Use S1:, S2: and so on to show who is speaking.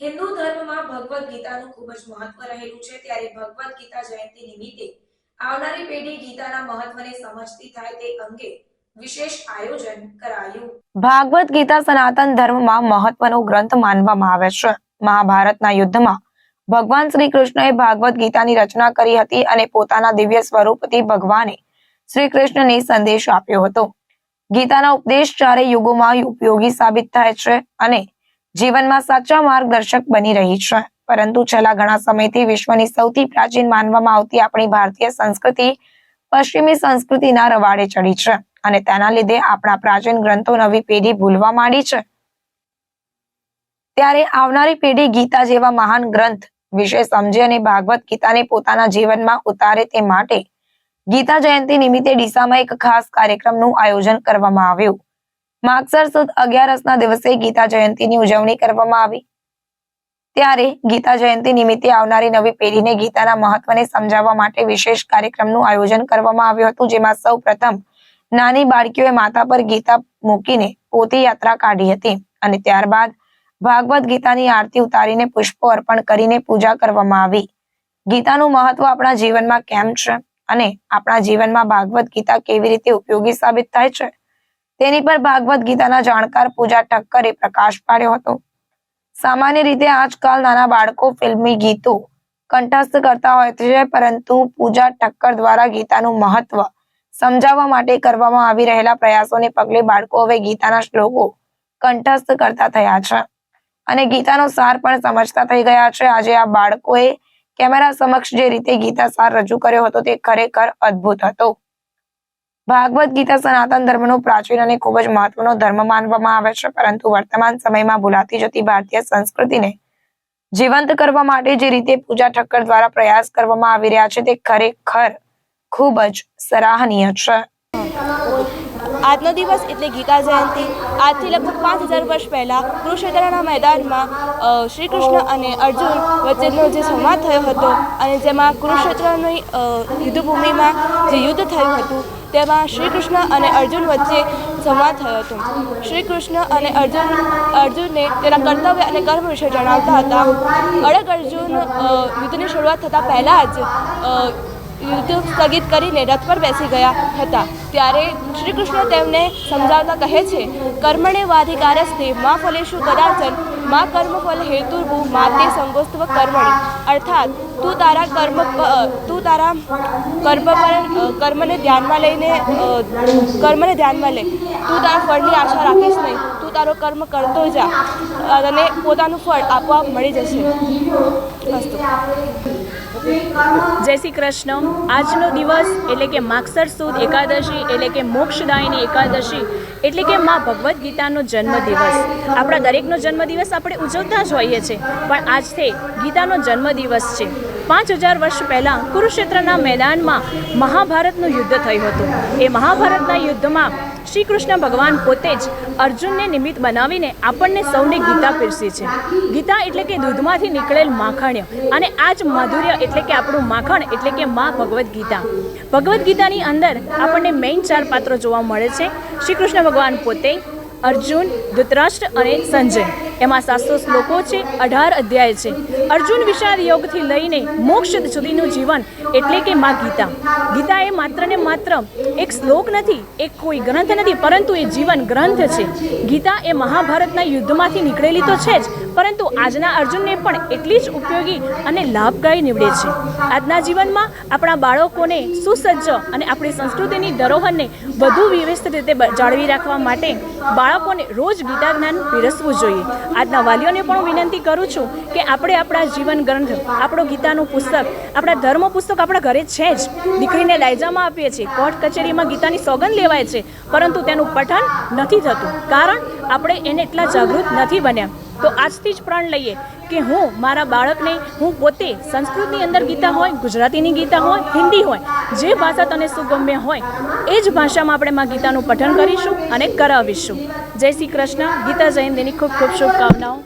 S1: હિન્દુ ધર્મમાં ભગવદ્ ગીતાનું ખૂબ જ મહત્વ રહેલું છે. ત્યારે ભગવદ્ ગીતા જયંતિ નિમિત્તે આવનારી પેઢી ગીતાના મહત્વને સમજતી થાય તે અંગે
S2: ભાગવત ગીતા સનાતન ધર્મમાં મહત્વનો ગ્રંથ માનવામાં આવે છે. મહાભારતના યુદ્ધમાં ભગવાન શ્રી કૃષ્ણએ ભાગવત ગીતાની રચના કરી હતી અને પોતાના દિવ્ય સ્વરૂપથી ભગવાને શ્રી કૃષ્ણને સંદેશ આપ્યો હતો. ગીતાના ઉપદેશ ચારે યુગોમાં ઉપયોગી સાબિત થાય છે અને જીવનમાં સાચા માર્ગદર્શક બની રહી છે. પરંતુ છેલ્લા ઘણા સમયથી વિશ્વની સૌથી પ્રાચીન માનવામાં આવતી આપણી ભારતીય સંસ્કૃતિ પશ્ચિમી સંસ્કૃતિના રવાડે ચડી છે અને તેના લીધે આપણા પ્રાચીન ગ્રંથો નવી પેઢી ભૂલવા માંડી છે. ત્યારે આવનારી પેઢી ગીતા જેવા મહાન ગ્રંથ વિશે સમજે અને ભાગવત ગીતાને પોતાના જીવનમાં ઉતારે તે માટે ગીતા જયંતિ નિમિત્તે ડીસામાં એક ખાસ કાર્યક્રમનું આયોજન કરવામાં આવ્યું. માગસર સુદ અગિયારસના દિવસે ગીતા જયંતિની ઉજવણી કરવામાં આવી. ત્યારે ગીતા જયંતિ નિમિત્તે આવનારી નવી પેઢીને ગીતાના મહત્વને સમજાવવા માટે વિશેષ કાર્યક્રમનું આયોજન કરવામાં આવ્યું હતું, જેમાં સૌ નાની બાળકીઓએ માથા પર ગીતા મૂકીને પોતી યાત્રા કાઢી હતી અને ત્યારબાદ ભાગવત ગીતાની આરતી ઉતારીને પુષ્પો અર્પણ કરીને પૂજા કરવામાં આવી. ગીતાનું મહત્વ આપણા જીવનમાં કેમ છે અને આપણા જીવનમાં ભાગવત ગીતા કેવી રીતે ઉપયોગી સાબિત થાય છે તેની પર ભાગવત ગીતાના જાણકાર પૂજા ઠક્કરે પ્રકાશ પાડ્યો હતો. સામાન્ય રીતે આજકાલ નાના બાળકો ફિલ્મી ગીતો કંઠસ્થ કરતા હોય છે, પરંતુ પૂજા ઠક્કર દ્વારા ગીતાનું મહત્વ સમજાવવા માટે કરવામાં આવી રહેલા પ્રયાસોને પગલે બાળકો હવે ગીતાના શ્લોકો કંઠસ્થ કરતા થયા છે. અને ગીતાનો સાર પણ સમજતા થઈ ગયા છે. આજે આ બાળકોએ કેમેરા સમક્ષ જે રીતે ગીતા સાર રજૂ કર્યો હતો તે ખરેખર અદ્ભુત હતો. ભાગવત ગીતા સનાતન ધર્મનો પ્રાચીન અને ખૂબ જ મહત્વનો ધર્મ માનવામાં આવે છે, પરંતુ વર્તમાન સમયમાં ભૂલાતી જતી ભારતીય સંસ્કૃતિને જીવંત કરવા માટે જે રીતે પૂજા ઠક્કર દ્વારા પ્રયાસ કરવામાં આવી રહ્યા છે, તે ખરેખર ખૂબ જ સરાહનીય છે.
S3: આજનો દિવસ એટલે ગીતા જયંતિ. આજથી લગભગ પાંચ હજાર વર્ષ પહેલાં કુરુક્ષેત્રના મેદાનમાં શ્રી કૃષ્ણ અને અર્જુન વચ્ચેનો જે સંવાદ થયો હતો અને જેમાં કુરુક્ષેત્રની યુદ્ધભૂમિમાં જે યુદ્ધ થયું હતું તેમાં શ્રી કૃષ્ણ અને અર્જુન વચ્ચે સંવાદ થયો હતો. શ્રી કૃષ્ણ અને અર્જુન, અર્જુનને તેના કર્તવ્ય અને કર્મ વિશે જણાવતા હતા. અડગ અર્જુન યુદ્ધની શરૂઆત થતાં પહેલાં જ યુદ્ધ સ્થગિત કરીને રથ પર બેસી ગયા હતા. ત્યારે શ્રી કૃષ્ણ તેમને સમજાવતા કહે છે, કર્મણે વાધિકારસ્તે મા ફલેશુ કદાચન, માં કર્મફલ હેતુર્ભુ માતે સંગોસ્તવ કર્મણી. અર્થાત, તું તારા કર્મ તું તારા કર્મ પર કર્મને ધ્યાનમાં લઈને કર્મને ધ્યાનમાં લે. તું તારા ફળની આશા રાખીશ નહીં. તું તારો કર્મ કરતો જા અને પોતાનું ફળ આપોઆપ મળી જશે.
S4: જય શ્રી કૃષ્ણ. આજનો દિવસ એટલે કે માગસર સુદ એકાદશી એટલે કે મોક્ષદાયની એકાદશી એટલે કે માં ભગવદ્ ગીતાનો જન્મદિવસ. આપણા દરેકનો જન્મદિવસ આપણે ઉજવતા જ હોઈએ છીએ, પણ આજથી ગીતાનો જન્મદિવસ છે. પાંચ હજાર વર્ષ પહેલાં કુરુક્ષેત્રના મેદાનમાં મહાભારતનું યુદ્ધ થયું હતું. એ મહાભારતના યુદ્ધમાં શ્રી કૃષ્ણ ભગવાન પોતે જ અર્જુનને નિમિત્ત બનાવીને આપણને સૌને ગીતા પીરસી છે. ગીતા એટલે કે દૂધમાંથી નીકળેલ માખણ્ય અને આ જ માધુર્ય એટલે કે આપણું માખણ એટલે કે મા ભગવદ્ ગીતા. ભગવદ્ ગીતાની અંદર આપણને મેઇન ચાર પાત્રો જોવા મળે છે. શ્રી કૃષ્ણ ભગવાન પોતે, અર્જુન, ધૃતરાષ્ટ્ર અને સંજય. એમાં સાતસો શ્લોકો છે, અઢાર અધ્યાય છે. અર્જુન વિષાદ યોગથી લઈને મોક્ષ સુધીનું જીવન એટલે કે મા ગીતા. ગીતા એ માત્ર ને માત્ર એક શ્લોક નથી, એક કોઈ ગ્રંથ નથી, પરંતુ એ જીવન ગ્રંથ છે. ગીતા એ મહાભારતના યુદ્ધમાંથી નીકળેલી તો છે જ, પરંતુ આજના અર્જુનને પણ એટલી જ ઉપયોગી અને લાભકારી નીવડે છે. આજના જીવનમાં આપણા બાળકોને સુસજ્જ અને આપણી સંસ્કૃતિની ધરોહરને વધુ વ્યવસ્થિત રીતે જાળવી રાખવા માટે બાળકોને રોજ ગીતા જ્ઞાન પીરસવું જોઈએ. આજના વાલીઓને પણ હું વિનંતી કરું છું કે આપણે આપણા જીવન ગ્રંથ, આપણો ગીતાનું પુસ્તક, આપણા ધર્મ પુસ્તક આપણા ઘરે છે જ. દીકરીને લાયજામાં આપીએ છીએ. કોર્ટ કચેરીમાં ગીતાની સોગંદ લેવાય છે. પરંતુ તેનું પઠન નથી થતું. કારણ આપણે એને એટલા જાગૃત નથી બન્યા. તો આજથી જ પ્રણ લઈએ કે હું મારા બાળકને, હું પોતે સંસ્કૃતની અંદર ગીતા હોય, ગુજરાતીની ગીતા હોય, હિન્દી હોય, જે ભાષા તને સુગમ્ય હોય, એ જ ભાષામાં આપણે માં ગીતાનું પઠન કરીશું અને કરાવીશું. જય શ્રી કૃષ્ણ. ગીતા જયંતીની ખૂબ ખૂબ શુભકામનાઓ.